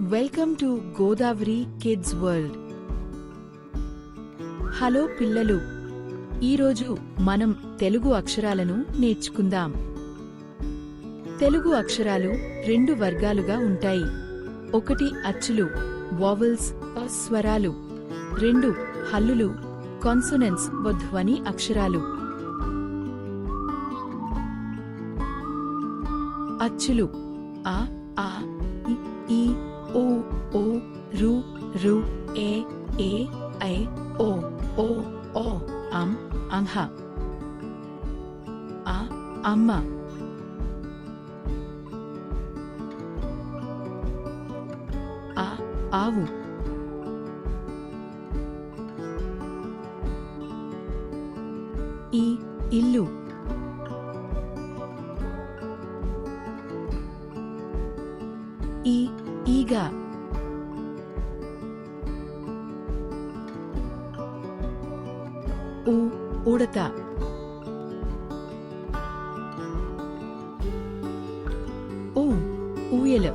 Welcome to Godavari kids world hello పిల్లలు. ఈరోజు మనం తెలుగు అక్షరాలను నేర్చుకుందాం. తెలుగు అక్షరాలు రెండు వర్గాలుగా ఉంటాయి. ఒకటి అచ్చులు వావల్స్ స్వరాలు. రెండు హల్లులు కాన్సొనెన్స్ ధ్వని అక్షరాలు. అచ్చులు ఆ ఆ. I O O O. Am Amha A Amma A Avu. I Illu. I Iga. U, Urata. U, Uelha.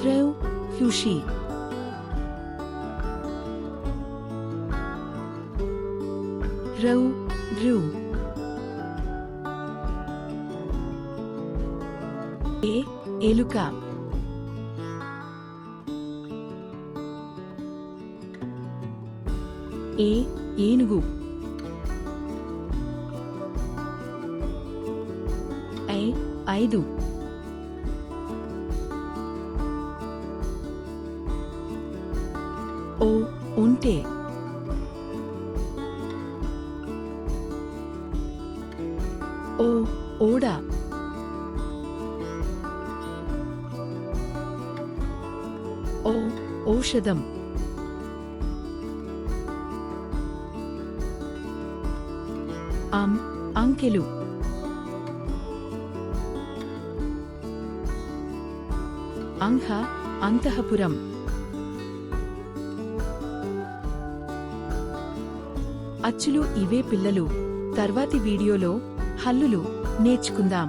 Frau, Fushi. Rau, Ru. E, Eluca. ఏ ఏనుగు? ఐ ఐదు. ఓ ఉంటే. ఓ ఓడ. ఓ ఔషధం. అం అంకెలు. అంహ అంతఃపురం. అచ్చులు ఇవే పిల్లలు. తర్వాతి వీడియోలో హల్లులు నేర్చుకుందాం.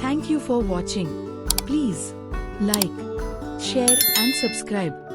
Thank you for watching please like share and subscribe